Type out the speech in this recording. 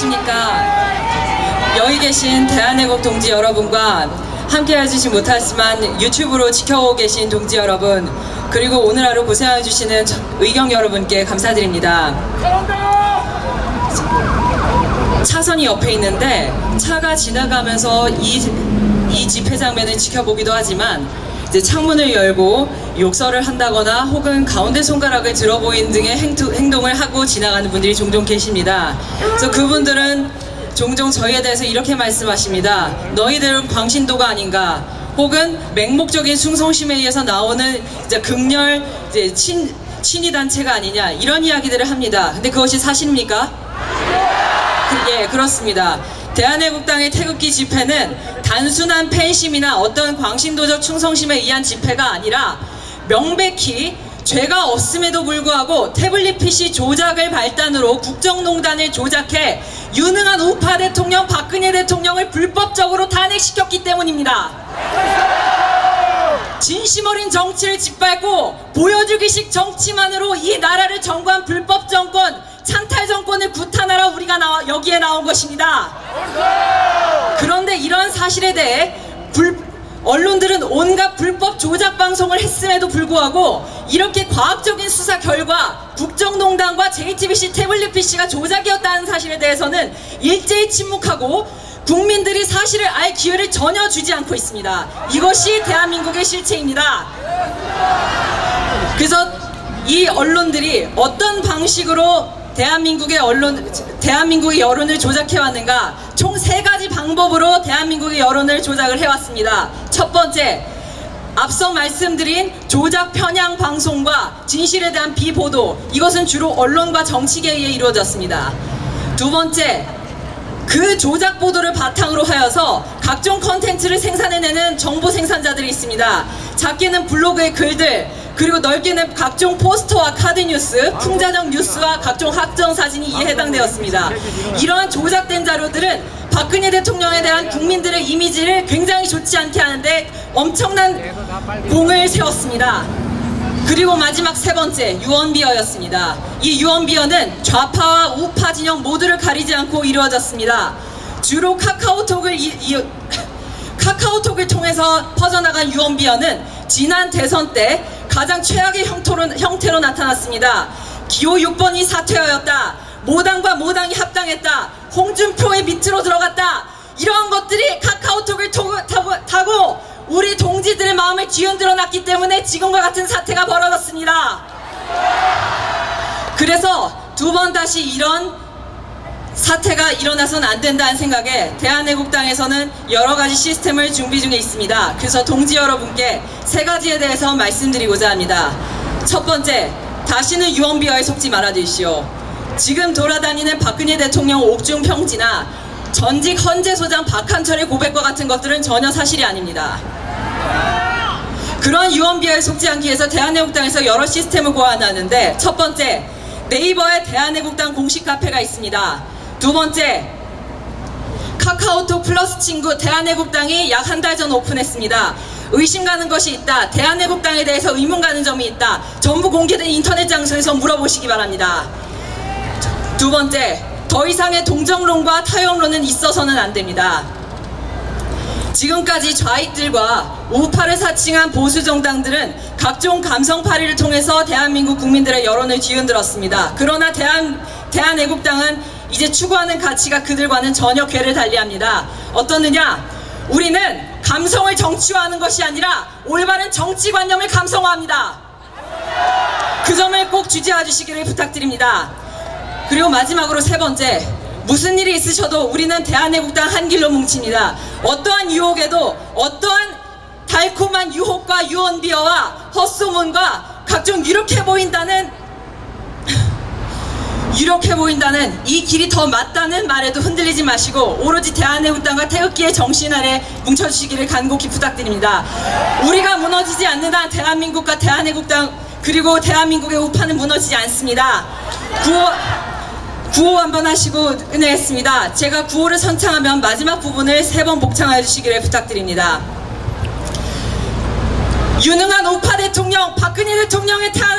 안녕하십니까. 여기 계신 대한애국 동지 여러분과 함께 해주지 못했지만 유튜브로 지켜오고 계신 동지 여러분, 그리고 오늘 하루 고생해주시는 의경 여러분께 감사드립니다. 차선이 옆에 있는데 차가 지나가면서 이, 이 집회 장면을 지켜보기도 하지만 이제 창문을 열고 욕설을 한다거나 혹은 가운데 손가락을 들어 보이는 등의 행투, 행동을 하고 지나가는 분들이 종종 계십니다. 그래서 그분들은 종종 저희에 대해서 이렇게 말씀하십니다. 너희들은 광신도가 아닌가? 혹은 맹목적인 숭성심에 의해서 나오는 이제 극렬 이제 친, 친위 단체가 아니냐 이런 이야기들을 합니다. 근데 그것이 사실입니까? 예, 그렇습니다. 대한애국당의 태극기 집회는 단순한 팬심이나 어떤 광신도적 충성심에 의한 집회가 아니라 명백히 죄가 없음에도 불구하고 태블릿 PC 조작을 발단으로 국정농단을 조작해 유능한 우파 대통령 박근혜 대통령을 불법적으로 탄핵시켰기 때문입니다. 진심 어린 정치를 짓밟고 보여주기식 정치만으로 이 나라를 정부한 불법 정권 찬탈 정권을 구탄하러 우리가 나와, 여기에 나온 것입니다. 사실에 대해 불, 언론들은 온갖 불법 조작 방송을 했음에도 불구하고 이렇게 과학적인 수사 결과 국정농단과 JTBC 태블릿 PC가 조작이었다는 사실에 대해서는 일제히 침묵하고 국민들이 사실을 알 기회를 전혀 주지 않고 있습니다. 이것이 대한민국의 실체입니다. 그래서 이 언론들이 어떤 방식으로 대한민국의 언론, 대한민국의 여론을 조작해왔는가? 총 세 가지 방법으로 대한민국의 여론을 조작을 해왔습니다. 첫 번째, 앞서 말씀드린 조작 편향 방송과 진실에 대한 비보도, 이것은 주로 언론과 정치계에 의해 이루어졌습니다. 두 번째, 그 조작 보도를 바탕으로 하여서 각종 컨텐츠를 생산해내는 정보 생산자들이 있습니다. 작게는 블로그의 글들, 그리고 넓게는 각종 포스터와 카드 뉴스, 풍자적 뉴스와 각종 학정 사진이 이에 해당되었습니다. 이러한 조작된 자료들은 박근혜 대통령에 대한 국민들의 이미지를 굉장히 좋지 않게 하는데 엄청난 공을 세웠습니다. 그리고 마지막 세 번째 유언비어였습니다. 이 유언비어는 좌파와 우파 진영 모두를 가리지 않고 이루어졌습니다. 주로 카카오톡을 이, 이, 카카오톡을 통해서 퍼져나간 유언비어는 지난 대선 때 가장 최악의 형태로, 형태로 나타났습니다. 기호 6번이 사퇴하였다. 모당과 모당이 합당했다. 홍준표의 밑으로 들어갔다. 이러한 것들이 카카오톡을 타고, 우리 동지들의 마음을 뒤흔들어 놨기 때문에 지금과 같은 사태가 벌어졌습니다. 그래서 두 번 다시 이런 사태가 일어나서는 안 된다는 생각에 대한애국당에서는 여러 가지 시스템을 준비 중에 있습니다. 그래서 동지 여러분께 세 가지에 대해서 말씀드리고자 합니다. 첫 번째, 다시는 유언비어에 속지 말아 주십시오. 지금 돌아다니는 박근혜 대통령 옥중 평지나 전직 헌재 소장 박한철의 고백과 같은 것들은 전혀 사실이 아닙니다. 그런 유언비어에 속지 않기 위해서 대한애국당에서 여러 시스템을 고안하는데 첫 번째, 네이버에 대한애국당 공식 카페가 있습니다. 두 번째, 카카오톡 플러스 친구 대한애국당이 약 한 달 전 오픈했습니다. 의심 가는 것이 있다. 대한애국당에 대해서 의문 가는 점이 있다. 전부 공개된 인터넷 장소에서 물어보시기 바랍니다. 두 번째, 더 이상의 동정론과 타협론은 있어서는 안 됩니다. 지금까지 좌익들과 우파를 사칭한 보수 정당들은 각종 감성 파리를 통해서 대한민국 국민들의 여론을 뒤흔들었습니다. 그러나 대한, 대한애국당은 이제 추구하는 가치가 그들과는 전혀 궤를 달리합니다. 어떻느냐? 우리는 감성을 정치화하는 것이 아니라 올바른 정치관념을 감성화합니다. 그 점을 꼭 주지해 주시기를 부탁드립니다. 그리고 마지막으로 세 번째, 무슨 일이 있으셔도 우리는 대한애국당 한 길로 뭉칩니다. 어떠한 유혹에도 어떠한 달콤한 유혹과 유언비어와 헛소문과 각종 유력해 보인다는 유력해 보인다는 이 길이 더 맞다는 말에도 흔들리지 마시고 오로지 대한애국당과 태극기의 정신 아래 뭉쳐주시기를 간곡히 부탁드립니다. 우리가 무너지지 않는 한 대한민국과 대한애국당 그리고 대한민국의 우파는 무너지지 않습니다. 구호, 구호 한번 하시고 은혜했습니다. 제가 구호를 선창하면 마지막 부분을 세 번 복창해 주시기를 부탁드립니다. 유능한 우파 대통령 박근혜 대통령의 태안